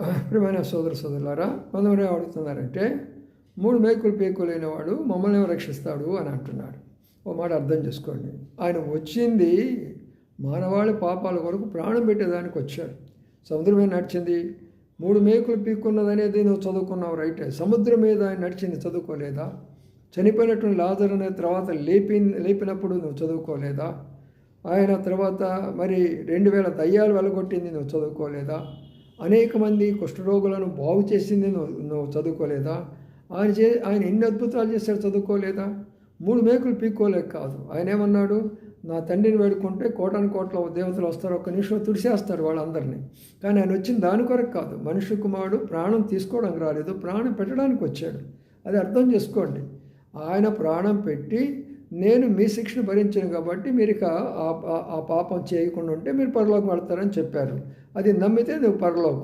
ప్రియమైన సోదర సోదరులారా కొందరు అడుగుతున్నారంటే మూడు మేకులు పేకులైన వాడు మమ్మల్ని ఏమో రక్షిస్తాడు? అని అంటున్నాడు ఓ మాట అర్థం చేసుకోండి. ఆయన వచ్చింది మానవాళి పాపాల కొరకు ప్రాణం పెట్టేదానికి వచ్చాడు. సముద్రమే నడిచింది. మూడు మేకులు పీక్కున్నది అనేది నువ్వు చదువుకున్నావు రైటే. సముద్రం మీద ఆయన నడిచింది చదువుకోలేదా? చనిపోయినటువంటి లాజర్ అనే తర్వాత లేపి లేపినప్పుడు నువ్వు చదువుకోలేదా? ఆయన తర్వాత మరి రెండు వేల దయ్యాలు వెలగొట్టింది నువ్వు చదువుకోలేదా? అనేక మంది కుష్ఠరోగులను బాగు చేసింది నువ్వు నువ్వు చదువుకోలేదా? ఆయన చే ఆయన ఎన్ని అద్భుతాలు చేశాడు చదువుకోలేదా? మూడు మేకులు పీక్కోలేక కాదు. ఆయన ఏమన్నాడు? నా తండ్రిని వేడుకుంటే కోటాను కోట్ల దేవతలు వస్తారు ఒక్క నిమిషం తుడిసేస్తారు వాళ్ళందరినీ. కానీ ఆయన వచ్చిన దాని కొరకు కాదు. మనుష్య కుమారుడు ప్రాణం తీసుకోవడానికి రాలేదు ప్రాణం పెట్టడానికి వచ్చాడు. అది అర్థం చేసుకోండి. ఆయన ప్రాణం పెట్టి నేను మీ శిక్షను భరించాను కాబట్టి మీరు ఇక ఆ ఆ పాపం చేయకుండా ఉంటే మీరు పరలోకం వెళ్తారని చెప్పారు. అది నమ్మితే నువ్వు పరలోకం.